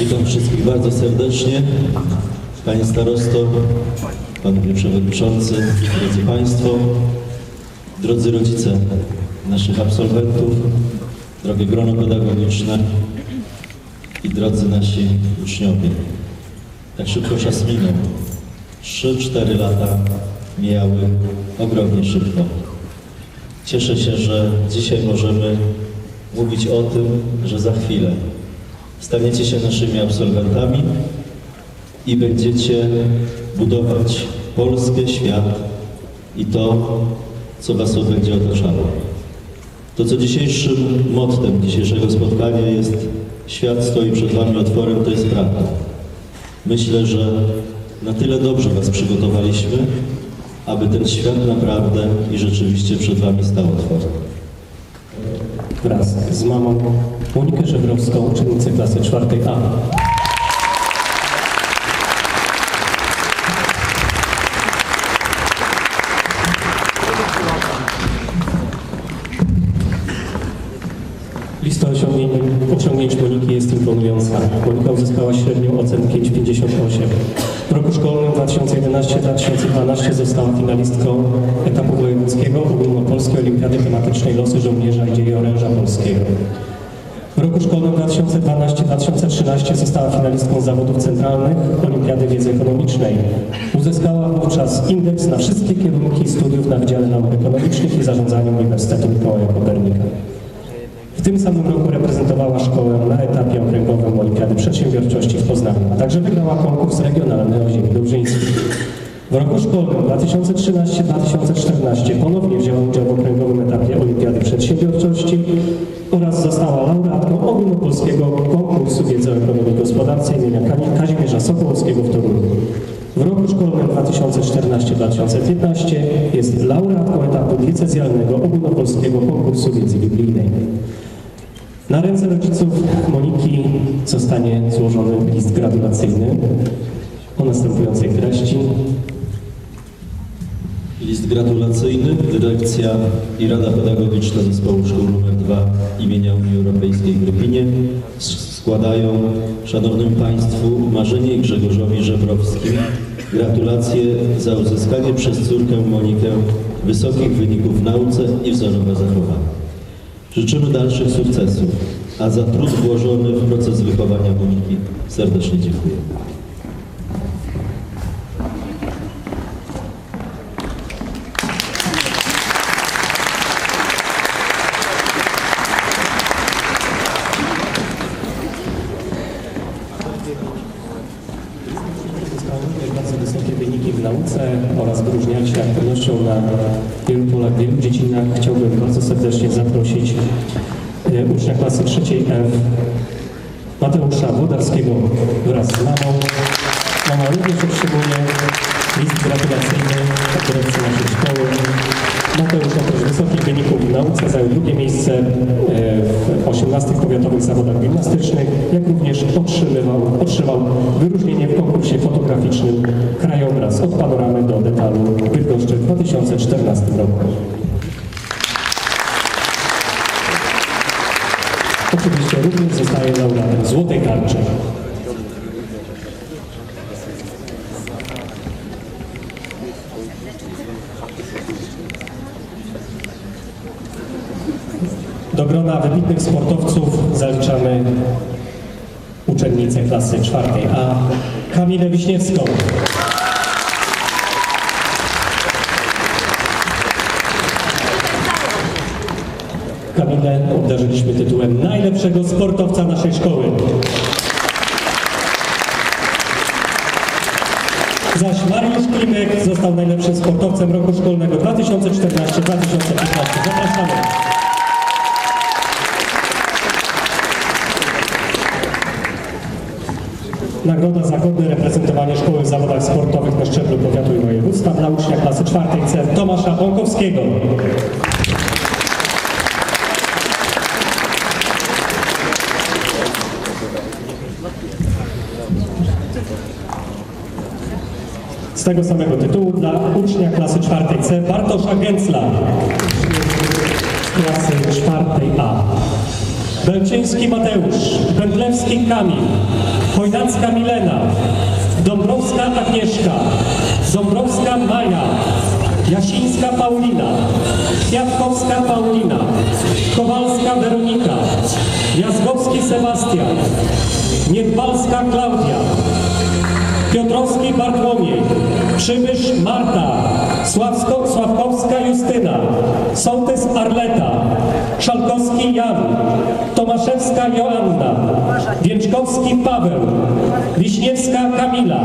Witam wszystkich bardzo serdecznie. Panie starosto, panowie przewodniczący, drodzy państwo, drodzy rodzice naszych absolwentów, drogie grono pedagogiczne i drodzy nasi uczniowie. Tak szybko czas minął. 3-4 lata mijały ogromnie szybko. Cieszę się, że dzisiaj możemy mówić o tym, że za chwilę staniecie się naszymi absolwentami i będziecie budować Polskę, świat i to, co Was będzie otaczało. To, co dzisiejszym mottem dzisiejszego spotkania jest świat stoi przed Wami otworem, to jest prawda. Myślę, że na tyle dobrze Was przygotowaliśmy, aby ten świat naprawdę i rzeczywiście przed Wami stał otworem. Wraz z mamą Monikę Żebrowską, uczennicę klasy czwartej A. Lista osiągnięć, osiągnięć Moniki jest imponująca. Monika uzyskała średnią ocen 5,58. W roku szkolnym 2011-2012 została finalistką etapu wojewódzkiego ogólnopolskiej olimpiady tematycznej losy żołnierza i dzieje oręża polskiego. W roku szkolnym 2012-2013 została finalistką zawodów centralnych Olimpiady Wiedzy Ekonomicznej. Uzyskała wówczas indeks na wszystkie kierunki studiów na Wydziale Nauk Ekonomicznych i Zarządzania Uniwersytetu Mikołaja Kopernika. Tym samym roku reprezentowała szkołę na etapie okręgowym Olimpiady Przedsiębiorczości w Poznaniu, a także wygrała konkurs regionalny o ziemi dobrzyńskiej. W roku szkolnym 2013-2014 ponownie wzięła udział w okręgowym etapie Olimpiady Przedsiębiorczości oraz została laureatką ogólnopolskiego konkursu wiedzy o ekonomii gospodarczej imienia Kani- Kazimierza Sokołowskiego w Toruniu. W roku szkolnym 2014-2015 jest laureatką etapu diecezjalnego ogólnopolskiego konkursu wiedzy biblijnej. Na ręce rodziców Moniki zostanie złożony list gratulacyjny o następującej treści. List gratulacyjny Dyrekcja i Rada Pedagogiczna Zespołu Szkół nr 2 imienia Unii Europejskiej w Rypinie s- składają Szanownym Państwu Marzenie Grzegorzowi Żebrowskim gratulacje za uzyskanie przez córkę Monikę wysokich wyników w nauce i wzorowe zachowanie. Życzymy dalszych sukcesów, a za trud włożony w proces wychowania Moniki serdecznie dziękuję. Bardzo wysokie wyniki w nauce oraz wyróżniał się aktywnością na wielu polach, wielu dziedzinach. Chciałbym bardzo serdecznie zaprosić e, ucznia klasy trzeciej F Mateusza Włodarskiego wraz z mamą. Mama również otrzymuje list gratulacyjny dyrekcji naszej szkoły. Mateusz oprócz wysokich wyników w nauce zajął drugie miejsce e, w 18 powiatowych zawodach gimnastycznych, jak również otrzymywał, otrzymał wyróżnienie w konkursie fotograficznym Krajobraz od panoramy do detalu w Bydgoszczy w 2014 roku. Oczywiście również zostaje laureatem Złotej Tarczy. Do grona wybitnych sportowców zaliczamy uczennicę klasy czwartej A Kamilę Wiśniewską. Kamilę obdarzyliśmy tytułem najlepszego sportowca naszej szkoły. Zaś Mariusz Klimek został najlepszym sportowcem roku szkolnego 2014-2015. Zapraszamy. Nagroda za godne reprezentowanie szkoły w zawodach sportowych na szczeblu powiatu i województwa dla ucznia klasy czwartej C Tomasza Bąkowskiego. Tego samego tytułu dla ucznia klasy czwartej C Bartosza Gęcla klasy czwartej A. Belczyński Mateusz, Wędlewski Kamil, Chojnacka Milena, Dąbrowska Agnieszka, Dąbrowska Maja, Jasińska Paulina, Kwiatkowska Paulina, Kowalska Weronika, Jazgowski Sebastian, Niedbalska Klaudia, Piotrowski Bartłomiej, Przybysz Marta, Sławsko, Sławkowska Justyna, Sołtys Arleta, Szalkowski Jan, Tomaszewska Joanna, Więczkowski Paweł, Wiśniewska Kamila,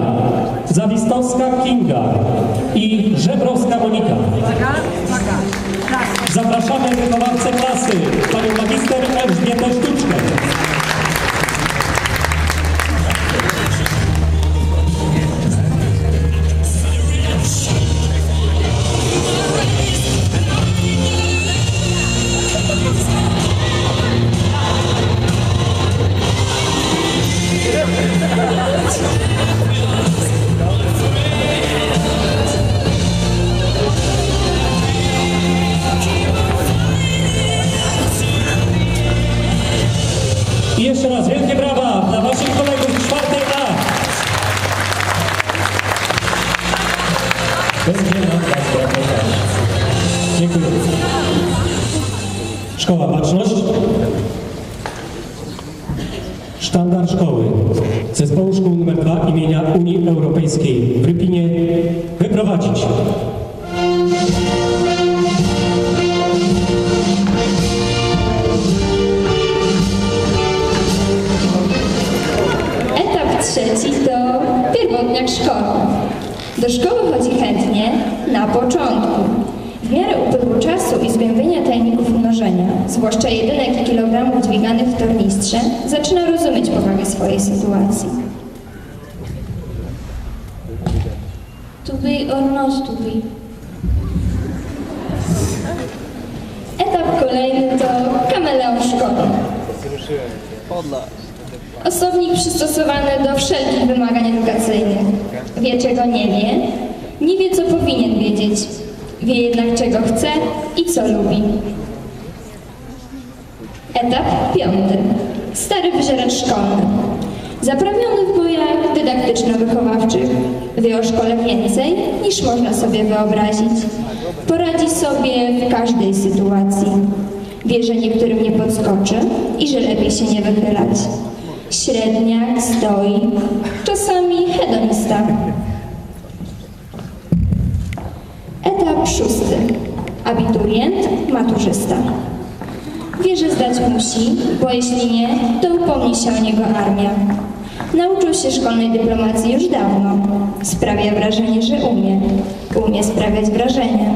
Zawistowska Kinga i Żebrowska Monika. Zapraszamy wychowawcę klasy, panią magister Elżbietę Sztuczkę. Zwłaszcza jedynek i kilogramów dźwiganych w tornistrze, zaczyna rozumieć powagę swojej sytuacji. To be or not to be. Etap kolejny to kameleon szkolny. Osobnik przystosowany do wszelkich wymagań edukacyjnych. Wie, czego nie wie, nie wie, co powinien wiedzieć. Wie jednak, czego chce i co lubi. Etap piąty. Stary wyżeracz szkolny. Zaprawiony w bojach dydaktyczno-wychowawczych. Wie o szkole więcej, niż można sobie wyobrazić. Poradzi sobie w każdej sytuacji. Wie, że niektórym nie podskoczy i że lepiej się nie wychylać. Średniak, stoi, czasami hedonista. Etap szósty. Abiturient, maturzysta. Wie, że zdać musi, bo jeśli nie, to upomni się o niego armia. Nauczył się szkolnej dyplomacji już dawno. Sprawia wrażenie, że umie. Umie sprawiać wrażenie.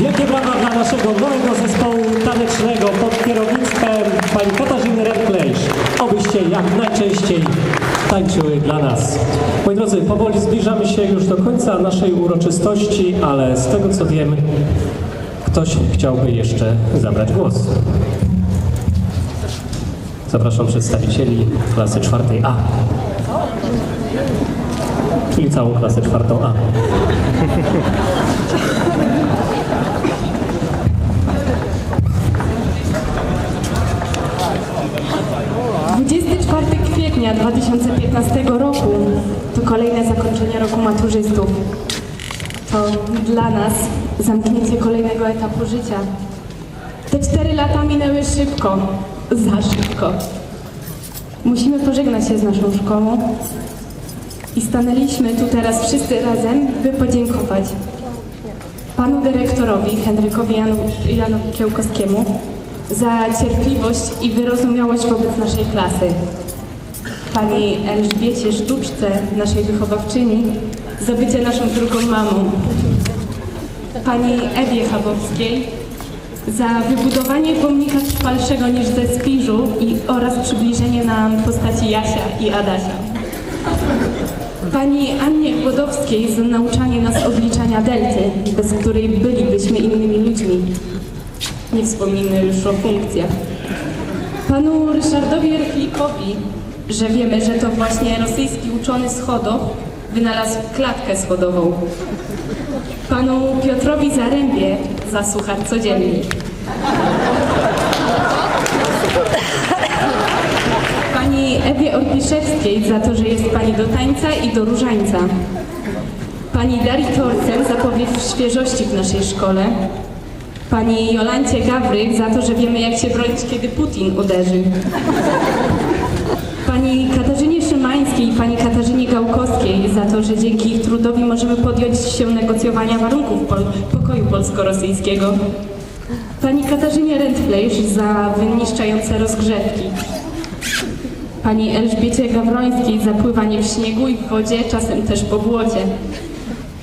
Wielkie brawa dla naszego nowego zespołu tanecznego pod kierownictwem pani Katarzyny Redklejsz. Obyście jak najczęściej tańczyły dla nas. Moi drodzy, powoli zbliżamy się już do końca naszej uroczystości, ale z tego co wiem, ktoś chciałby jeszcze zabrać głos. Zapraszam przedstawicieli klasy czwartej A. Czyli całą klasę czwartą A. maturzystów. To dla nas zamknięcie kolejnego etapu życia. Te cztery lata minęły szybko, za szybko. Musimy pożegnać się z naszą szkołą i stanęliśmy tu teraz wszyscy razem, by podziękować panu dyrektorowi Henrykowi Janu, Janowi Kiełkowskiemu za cierpliwość i wyrozumiałość wobec naszej klasy. Pani Elżbiecie Sztuczce, naszej wychowawczyni, za bycie naszą drugą mamą. Pani Ewie Chabowskiej za wybudowanie pomnika trwalszego niż ze Spiżu i oraz przybliżenie nam postaci Jasia i Adasia. Pani Annie Głodowskiej za nauczanie nas obliczania delty, bez której bylibyśmy innymi ludźmi. Nie wspominę już o funkcjach. Panu Ryszardowi Erchlikowi, że wiemy, że to właśnie rosyjski uczony Schodow wynalazł klatkę schodową. Panu Piotrowi Zarębie za suchar codziennik. Pani Ewie Orpiszewskiej za to, że jest Pani do tańca i do różańca. Pani Darii Torcen za powiew świeżości w naszej szkole. Pani Jolancie Gawryk za to, że wiemy jak się bronić, kiedy Putin uderzy. Pani Katarzynie Szymańskiej i pani Katarzynie Gałkowskiej za to, że dzięki ich trudowi możemy podjąć się negocjowania warunków pokoju polsko-rosyjskiego. Pani Katarzynie Rentfleisch za wyniszczające rozgrzewki. Pani Elżbiecie Gawrońskiej za pływanie w śniegu i w wodzie, czasem też po błocie.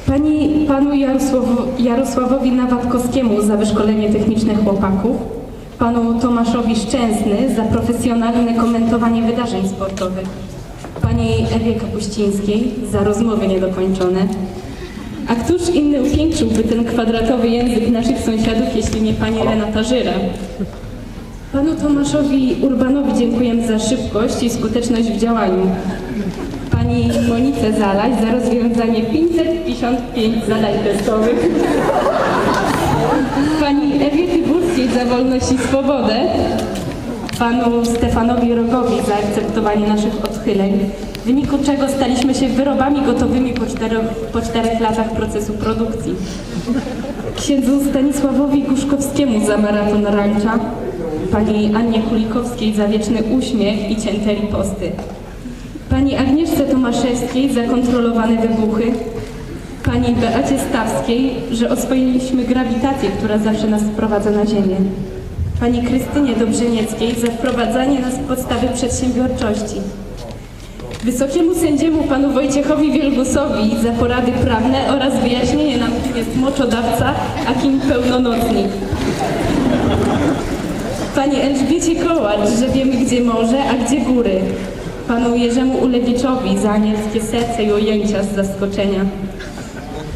Pani, panu Jarosławo, Jarosławowi Nawatkowskiemu za wyszkolenie techniczne chłopaków, panu Tomaszowi Szczęsny za profesjonalne komentowanie wydarzeń sportowych, pani Ewie Kapuścińskiej za rozmowy niedokończone. A któż inny upiększyłby ten kwadratowy język naszych sąsiadów, jeśli nie pani Renata Żyra? Panu Tomaszowi Urbanowi dziękujemy za szybkość i skuteczność w działaniu. Pani Monice Zalaś za rozwiązanie 555 zadań testowych. Pani Ewie Za wolność i swobodę. Panu Stefanowi Rogowi za akceptowanie naszych odchyleń, w wyniku czego staliśmy się wyrobami gotowymi po czterech, po czterech latach procesu produkcji. Księdzu Stanisławowi Guszkowskiemu za maraton rancza, pani Annie Kulikowskiej za wieczny uśmiech i cięte riposty, pani Agnieszce Tomaszewskiej za kontrolowane wybuchy, pani Beacie Stawskiej, że oswoiliśmy grawitację, która zawsze nas sprowadza na ziemię, pani Krystynie Dobrzenieckiej za wprowadzanie nas w podstawy przedsiębiorczości, Wysokiemu sędziemu panu Wojciechowi Wielgusowi za porady prawne oraz wyjaśnienie nam, kim jest moczodawca, a kim pełnomocnik. Pani Elżbiecie Kołacz, że wiemy gdzie morze, a gdzie góry. Panu Jerzemu Ulewiczowi za anielskie serce i ujęcia z zaskoczenia.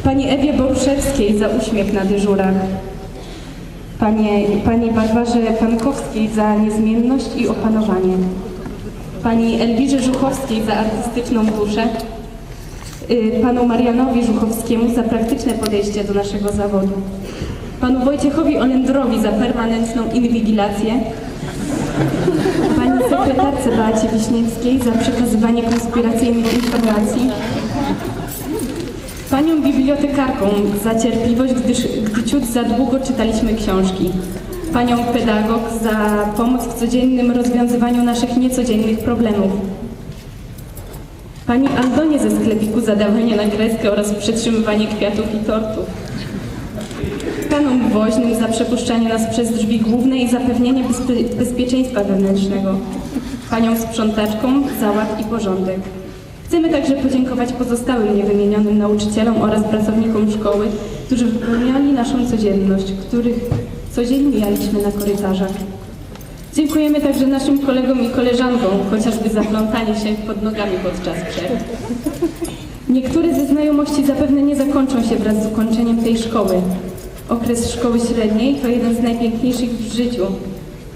Pani Ewie Boruszewskiej za uśmiech na dyżurach. Panie, pani Barbarze Pankowskiej za niezmienność i opanowanie. Pani Elwirze Żuchowskiej za artystyczną duszę, y, panu Marianowi Żuchowskiemu za praktyczne podejście do naszego zawodu, panu Wojciechowi Olendrowi za permanentną inwigilację, pani sekretarce Beacie Wiśniewskiej za przekazywanie konspiracyjnych informacji, panią bibliotekarką za cierpliwość, gdyż, gdy ciut za długo czytaliśmy książki, panią pedagog za pomoc w codziennym rozwiązywaniu naszych niecodziennych problemów, pani Aldonie ze sklepiku za dawanie na kreskę oraz przetrzymywanie kwiatów i tortów, panom woźnym za przepuszczanie nas przez drzwi główne i zapewnienie bezpie bezpieczeństwa wewnętrznego, panią sprzątaczkom za ład i porządek. Chcemy także podziękować pozostałym niewymienionym nauczycielom oraz pracownikom szkoły, którzy wypełniali naszą codzienność, których co dzień mijaliśmy na korytarzach. Dziękujemy także naszym kolegom i koleżankom, chociażby za plątanie się pod nogami podczas przerw. Niektóre ze znajomości zapewne nie zakończą się wraz z ukończeniem tej szkoły. Okres szkoły średniej to jeden z najpiękniejszych w życiu.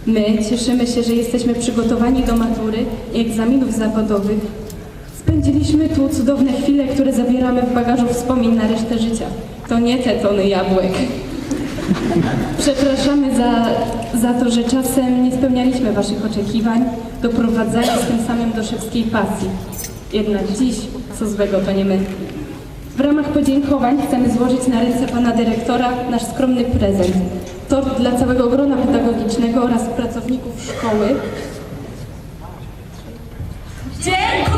My cieszymy się, że jesteśmy przygotowani do matury i egzaminów zawodowych. Spędziliśmy tu cudowne chwile, które zabieramy w bagażu wspomnień na resztę życia. To nie te tony jabłek. Przepraszamy za, za to, że czasem nie spełnialiśmy Waszych oczekiwań, doprowadzając tym samym do szewskiej pasji. Jednak dziś, co złego, to nie my. W ramach podziękowań chcemy złożyć na ręce Pana Dyrektora nasz skromny prezent. Tort dla całego grona pedagogicznego oraz pracowników szkoły. Dziękujemy